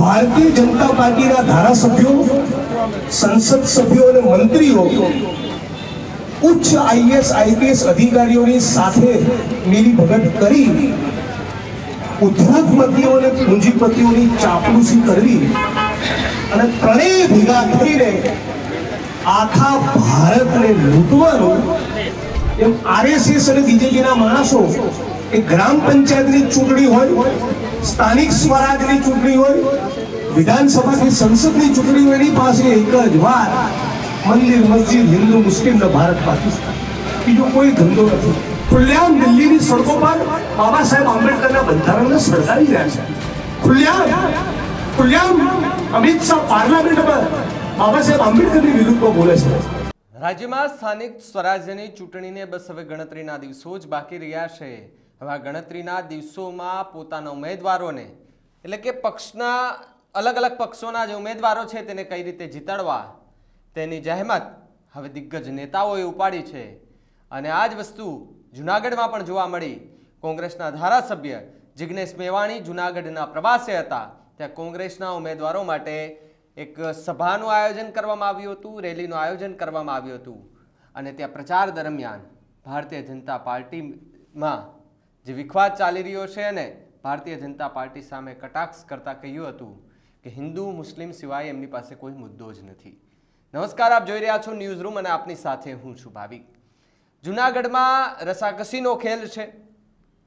ભારતીય જનતા પાર્ટીના ધારાસભ્યો, સંસદ સભ્યો અને મંત્રીઓ ઉચ્ચ આઈએસ, આઈપીએસ અધિકારીઓની સાથે મિલી ભગત કરી ઉદ્યોગપતિઓ અને પૂંજીપતિઓની ચાપલુસી કરવી અને ત્રણેય ભેગા થઈને આખા ભારતને લૂંટવાનું એમ આરએસએસ અને બીજેપીના માણસો, એ ગ્રામ પંચાયતની ચૂંટણી હોય સ્થાનિક સ્વરાજની ચૂંટણી હોય, વિધાનસભાની સંસદની ચૂંટણી હોય, એની પાસે એક જ વાત મંદિર, મસ્જિદ, હિન્દુ, મુસ્લિમ ને ભારત, પાકિસ્તાન. બીજો કોઈ ધંધો નથી. ખુલ્લેઆમ દિલ્હીની સડકો પર બાબા સાહેબ આંબેડકરના બંધારણને સળગાવી રહ્યા છે. ખુલ્લેઆમ ખુલ્લેઆમ અમિત શાહ પાર્લામેન્ટમાં બાબા સાહેબ આંબેડકરની વિરુદ્ધમાં બોલે છે. રાજ્યમાં સ્થાનિક સ્વરાજ્યની ચૂંટણીને બસ હવે ગણતરીના દિવસો જ બાકી રહ્યા છે. હવે ગણતરીના દિવસોમાં પોતાના ઉમેદવારોને, એટલે કે પક્ષના અલગ અલગ પક્ષોના જે ઉમેદવારો છે તેને કઈ રીતે જીતાડવા, તેની જહેમત હવે દિગ્ગજ નેતાઓએ ઉપાડી છે. અને આ જ વસ્તુ જૂનાગઢમાં પણ જોવા મળી. કોંગ્રેસના ધારાસભ્ય જિગ્નેશ મેવાણી જૂનાગઢના પ્રવાસે હતા. ત્યાં કોંગ્રેસના ઉમેદવારો માટે એક સભાનું આયોજન કરવામાં આવ્યું હતું, રેલીનું આયોજન કરવામાં આવ્યું હતું. અને ત્યાં પ્રચાર દરમિયાન ભારતીય જનતા પાર્ટીમાં જે વિખવાદ ચાલી રહ્યો છે અને ભારતીય જનતા પાર્ટી સામે કટાક્ષ કરતા કહ્યું હતું કે હિન્દુ મુસ્લિમ સિવાય એમની પાસે કોઈ મુદ્દો જ નથી. નમસ્કાર, આપ જોઈ રહ્યા છો ન્યૂઝ રૂમ અને આપની સાથે હું છું ભાવિક જુનાગઢમાં રસાકસીનો ખેલ છે,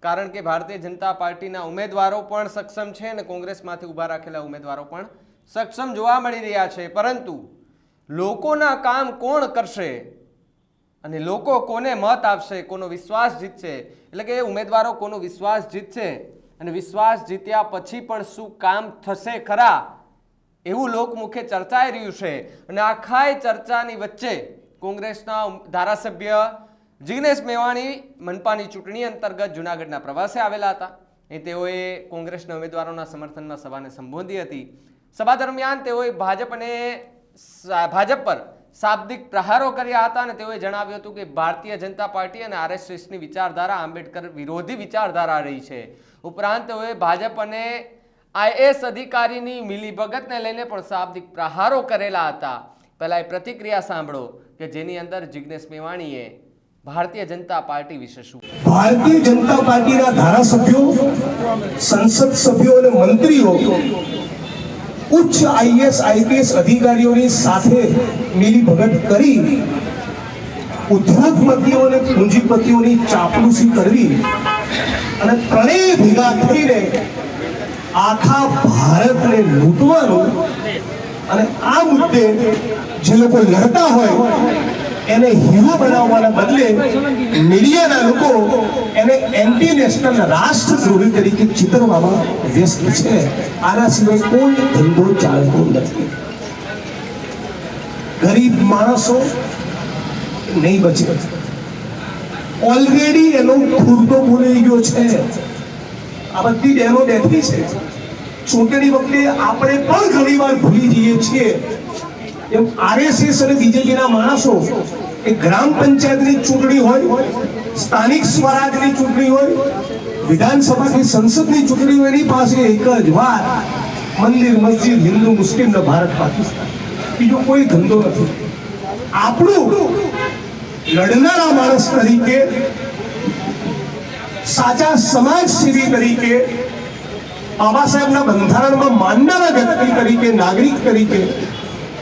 કારણ કે ભારતીય જનતા પાર્ટીના ઉમેદવારો પણ સક્ષમ છે અને કોંગ્રેસમાંથી ઊભા રાખેલા ઉમેદવારો પણ સક્ષમ જોવા મળી રહ્યા છે. પરંતુ લોકોના કામ કોણ કરશે અને લોકો કોને મત આપશે, કોનો વિશ્વાસ જીતશે એટલે કે ઉમેદવારો કોનો વિશ્વાસ જીતશે અને વિશ્વાસ જીત્યા પછી પણ શું કામ થશે ખરા? એવું લોકમુખે ચર્ચાઈ રહ્યું છે અને આખાય ચર્ચાની વચ્ચે કોંગ્રેસના ધારાસભ્ય જિગ્નેશ મેવાણી મનપાની ચૂંટણી અંતર્ગત જૂનાગઢના પ્રવાસે આવેલા હતા. એ તેઓએ કોંગ્રેસના ઉમેદવારોના સમર્થનમાં સભાને સંબોધી હતી. સભા દરમિયાન તેઓએ ભાજપ અને ભાજપ પર શાબ્દિક પ્રહારો કર્યા હતા અને તેઓએ જણાવ્યું હતું કે ભારતીય જનતા પાર્ટી અને આરએસએસની વિચારધારા આંબેડકર વિરોધી વિચારધારા રહી છે. ઉપરાંત તેઓએ ભાજપ અને આઈએસ અધિકારીની મિલીભગતને લઈને પણ શાબ્દિક પ્રહારો કરેલા હતા. પહેલાં એ પ્રતિક્રિયા સાંભળો કે જેની અંદર જિગ્નેશ મેવાણીએ ભારતીય જનતા પાર્ટી વિશે શું ભારતીય જનતા પાર્ટીના ધારાસભ્યો, સંસદ સભ્યો અને મંત્રીઓ ઉચ્ચ આઈએસ, આઈપીએસ અધિકારીઓની સાથે મિલી ભગત કરી ઉદ્યોગપતિઓ અને પૂંજીપતિઓની ચાપલુસી કરવી અને ત્રણેય ભેગા થઈને આખા ભારતને લૂંટવાનું અને આ મુદ્દે જે લોકો લડતા હોય એને હીરો બનાવવાના બદલે મીડિયાના લોકો એને એન્ટી નેશનલ રાષ્ટ્રદ્રોહી તરીકે ચિતરવામાં વ્યસ્ત છે. આના સિવાય કોઈ ધંધો ચાલતો નથી. ગરીબ માણસો નહીં બચે. ઓલરેડી એનો ખુરદો બોલાઈ ગયો છે. આ બધી બહેનો બેઠી છે. ચૂંટણી વખતે આપણે પણ ઘણીવાર ભૂલી જઈએ છીએ. આરએસએસ અને બીજેપીના માણસો એ ગ્રામ પંચાયતની ચૂંટણી હોય, સ્થાનિક સ્વરાજની ચૂંટણી હોય, વિધાનસભાની સંસદની ચૂંટણી હોય, એની પાસે એક જ વાત, મંદિર, મસ્જિદ, હિન્દુ, મુસ્લિમ ને ભારત, પાકિસ્તાન. બીજો કોઈ ધંધો નથી. આપણું લડનારા માણસ તરીકે, સાચા સમાજ સેવી તરીકે, બાબા સાહેબના બંધારણમાં માનનારા વ્યક્તિ તરીકે, નાગરિક તરીકે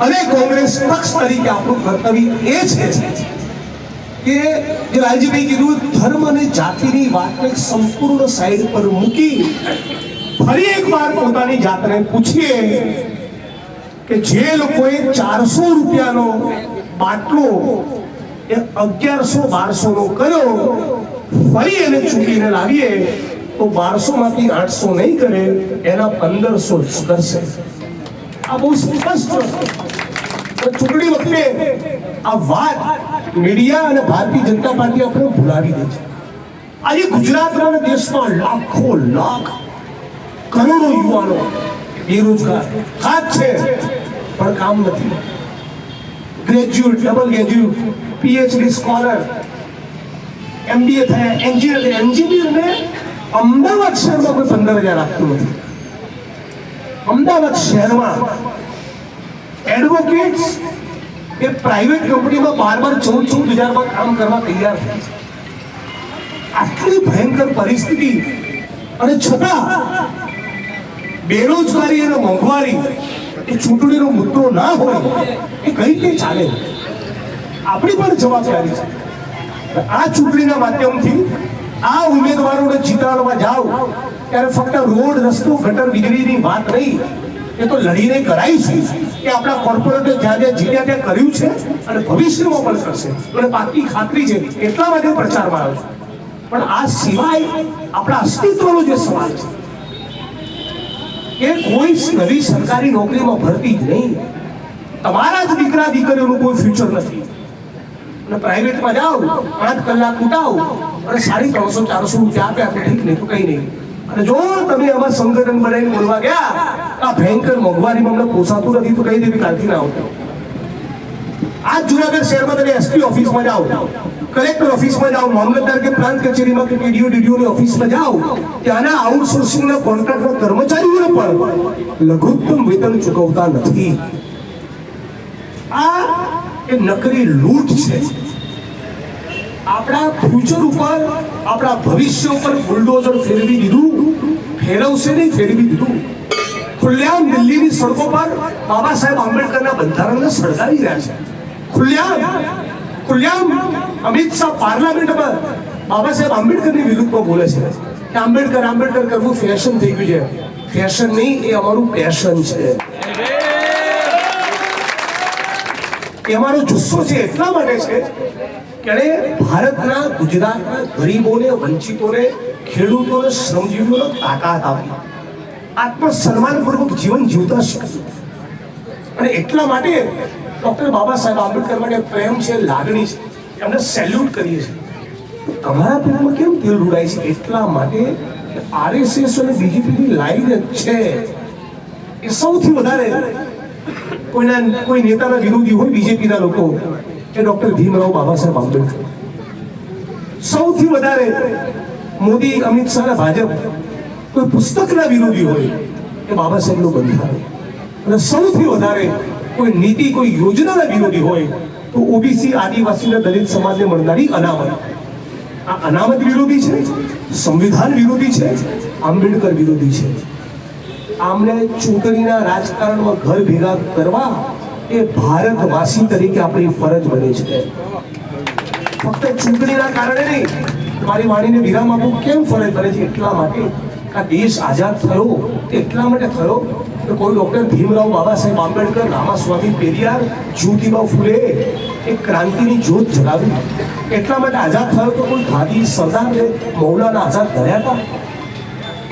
અને કોંગ્રેસ પક્ષ તરીકે આપણું કર્તવ્ય એ છે કે જે રાજ્યભાઈ કીધું, ધર્મ અને જાતિની વાતને સંપૂર્ણ સાઈડ પર મૂકી ફરી એકવાર પોતાની જાતને પૂછીએ કે જે લોકોએ ચારસો રૂપિયાનો બાટલો એ અગિયારસો બારસો નો કર્યો, ફરી એને ચૂકીને લાવીએ, તો બારસો માંથી આઠસો નહીં કરે, એના પંદરસો કરશે. આ બહુ સ્પષ્ટ ચૂંટણી વખતે આ વાત મીડિયા અને ભારતીય જનતા પાર્ટી આપણે ભૂલાવી દે છે. આજે ગુજરાતમાં દેશમાં લાખો, લાખ, કરોડો યુવાનો બેરોજગાર. હાથ છે, પણ કામ નથી. Graduate double graduate PhD scholar MBA થયા એન્જિનિયર એન્જિનિયરને અમદાવાદ શહેરમાં કોઈ પંદર હજાર આપતું નથી. અમદાવાદ શહેરમાં એડવોકેટ્સ એ પ્રાઇવેટ કંપનીમાં બાર બાર ચૌદ ચૌદ હજારમાં કામ કરવા તૈયાર છે. આટલી ભયંકર પરિસ્થિતિ અને છતાં બેરોજગારી અને મોંઘવારી એ ચૂંટણીનો મુદ્દો ના હોય એ કઈ રીતે ચાલે? આપણી પણ જવાબદારી છે. આ ચૂંટણીના માધ્યમથી આ ઉમેદવારોને જીતાડવા જાઓ. ત્યારે ફક્ત રોડ, રસ્તો, ગટર વીજળીની વાત નહીં, એ તો લડીને કરાઈ છે કે આપણા કોર્પોરેટે જ્યાં જ્યાં જીત્યા ત્યાં કર્યું છે અને ભવિષ્યમાં પણ કરશે. મને પાકી ખાતરી છે, એટલા માટે પ્રચારમાં આવ્યો પણ આ સિવાય આપણા અસ્તિત્વનો જે સવાલ છે, કે કોઈ નવી સરકારી નોકરીમાં ભરતી જ નહીં. તમારા જ દીકરા, દીકરીઓનું કોઈ ફ્યુચર નથી. અને પ્રાઇવેટમાં જાઓ, પાંચ કલાક ઉઠાવો અને સાડી ત્રણસો ચારસો રૂપિયા આપ્યા તો ઠીક નહીં, તો કંઈ નહીં. અને જો તમે આમાં સંગઠન બનાવીને બોલવા ગયા આ ભયંકર મોંઘવારીમાં અમને પોસાતું નથી, તો કઈ દેવી કાલથી ના આવતો? આ જુનાગઢ શહેરમાં તમે એસપી ઓફિસમાં જાઓ, કલેક્ટર ઓફિસમાં જાઓ, મામલતદાર કે પ્રાંત કચેરીમાં કે ડીડીઓ, ડીડીઓની ઓફિસમાં જાઓ, ત્યાંના આઉટસોર્સિંગના કોન્ટ્રાક્ટના કર્મચારીઓને પણ લઘુત્તમ વેતન ચૂકવતા નથી. આ એ નકરી લૂંટ છે. આપણા ફ્યુચર ઉપર, આપણા ભવિષ્ય ઉપર બુલડોઝર ફેરવી દીધું ફેરવશે નહીં ફેરવી દીધું. ખુલ્લેઆમ દિલ્હીની સડકો પર બાબા સાહેબ આંબેડકરના બંધારણને સળગાવી રહ્યા છે. ખુલ્લેઆમ ખુલ્લેઆમ અમિત શાહ પાર્લામેન્ટમાં બાબા સાહેબ આંબેડકરની વિરુદ્ધમાં બોલે છે કે આંબેડકર આંબેડકર કરવું ફેશન થઈ ગયું છે. ફેશન નહીં, એ અમારું પેશન છે. એ અમારો જુસ્સો છે એટલા માટે છે કે ભારતના ગુજરાતના ગરીબોને, વંચિતોને ખેડૂતોને શ્રમજીવીઓને તાકાત આપી. આત્મસન્માનપૂર્વક જીવન જીવતા શીખ્યું અને એટલા માટે ડોક્ટર બાબા સાહેબ આંબેડકર માટે પ્રેમ છે, લાગણી છે, એમને સેલ્યુટ કરીએ છીએ. તમારા પેટમાં કેમ તેલ ઉડાય છે? એટલા માટે આરએસએસ અને બીજેપીની લાઈન જ છે. એ સૌથી વધારે કોઈના, કોઈ નેતાના વિરોધી હોય બીજેપીના લોકો એ ડોક્ટર ભીમરાવ બાબા સાહેબ આંબેડકર. સૌથી વધારે મોદી, અમિત શાહ ભાજપ કોઈ પુસ્તકના વિરોધી હોય એ બાબા સાહેબનું બંધારણ. અને સૌથી વધારે કોઈ નીતિ, કોઈ યોજનાના વિરોધી હોય તો ઓબીસી આદિવાસીના દલિત સમાજને મળનારી અનામત. આ અનામત વિરોધી છે, સંવિધાન વિરોધી છે, આંબેડકર વિરોધી છે. આમને ચૂંટણીના રાજકારણમાં ઘર ભેગા કરવા એ ભારતવાસી તરીકે આપણી ફરજ બને છે. ફક્ત ચૂંટણીના કારણે નહીં મારી વાણીને વિરામ આપવું કેમ ફરજ પડે છે એટલા માટે આ દેશ આઝાદ થયો એટલા માટે થયો કે કોઈ ડૉક્ટર ભીમરાવ બાબા સાહેબ આંબેડકર, રામાસ્વામી, પેરિયાર જ્યોતિબા ફૂલે એ ક્રાંતિની જ્યોત જગાવી. એટલા માટે આઝાદ થયો તો કોઈ ગાંધી સરદાર મૌલાના આઝાદ ધર્યા હતા?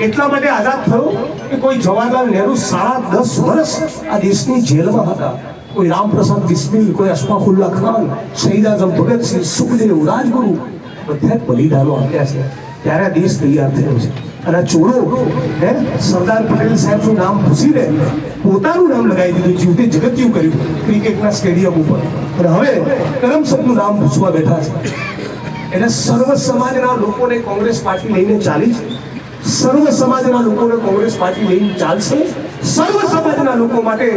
એટલા માટે આઝાદ થયો કે કોઈ જવાહરલાલ નહેરુ સાડા દસ વર્ષ આ દેશની જેલમાં હતા? કોઈ રામપ્રસાદ બિસ્મિલ, કોઈ અશફાકુલ્લા ખાન, શહીદ આઝમ ભગતસિંહ, સુખદેવ, રાજગુરુ બધા બલિદાનો આપ્યા છે. ત્યારે આ દેશ તૈયાર થયો છે. અને આ ચોરો, હે, સરદાર પટેલ સાહેબનું નામ ભૂસીને પોતાનું નામ લગાવી દીધું જીવતે જગત્યું કર્યું ક્રિકેટના સ્ટેડિયમ ઉપર. અને હવે કરમસદનું નામ ભૂસવા બેઠા છે. એટલે સર્વ સમાજના લોકોને કોંગ્રેસ પાર્ટી લઈને ચાલી છે. સર્વ સમાજના લોકોને કોંગ્રેસ પાર્ટી લઈને ચાલશે. સર્વ સમાજના લોકો માટે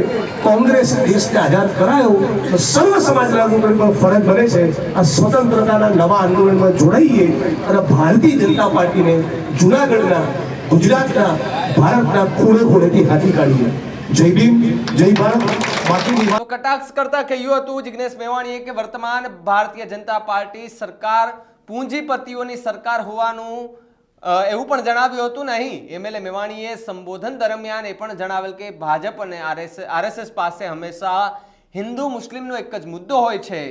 કોંગ્રેસ દેશને આઝાદ કરાયો. તો સર્વ સમાજના લોકોની પણ ફરજ બને છે આ સ્વતંત્રતાના નવા આંદોલનમાં જોડાઈએ અને ભારતીય જનતા પાર્ટીને જુનાગઢના, ગુજરાતના, ભારતના ખૂણે ખૂણેથી હાથી કાઢીએ. જય ભીમ, જય ભારત કટાક્ષ કરતા કહ્યું હતું જિગ્નેશ મેવાણીએ કે વર્તમાન ભારતીય જનતા પાર્ટી સરકાર, પૂંજીપતિઓની સરકાર હોવાનું એવું પણ જણાવ્યું હતું નહીં. એમએલએ મેવાણીએ સંબોધન દરમિયાન એ પણ જણાવેલ કે ભાજપ અને આરએસએસ પાસે હંમેશા હિન્દુ મુસ્લિમનો એક જ મુદ્દો હોય છે.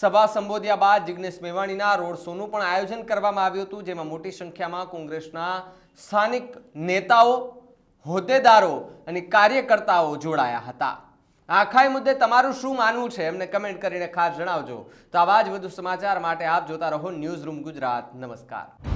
સભા સંબોધ્યા બાદ જિગ્નેશ મેવાણીના રોડ શોનું પણ આયોજન કરવામાં આવ્યું હતું, જેમાં મોટી સંખ્યામાં કોંગ્રેસના સ્થાનિક નેતાઓ, હોદ્દેદારો અને કાર્યકર્તાઓ જોડાયા હતા. આખાય મુદ્દે તમારું શું માનવું છે? એમને કમેન્ટ કરીને ખાસ જણાવજો. તો આવા જ વધુ સમાચાર માટે આપ જોતા રહો ન્યૂઝ રૂમ ગુજરાત. નમસ્કાર.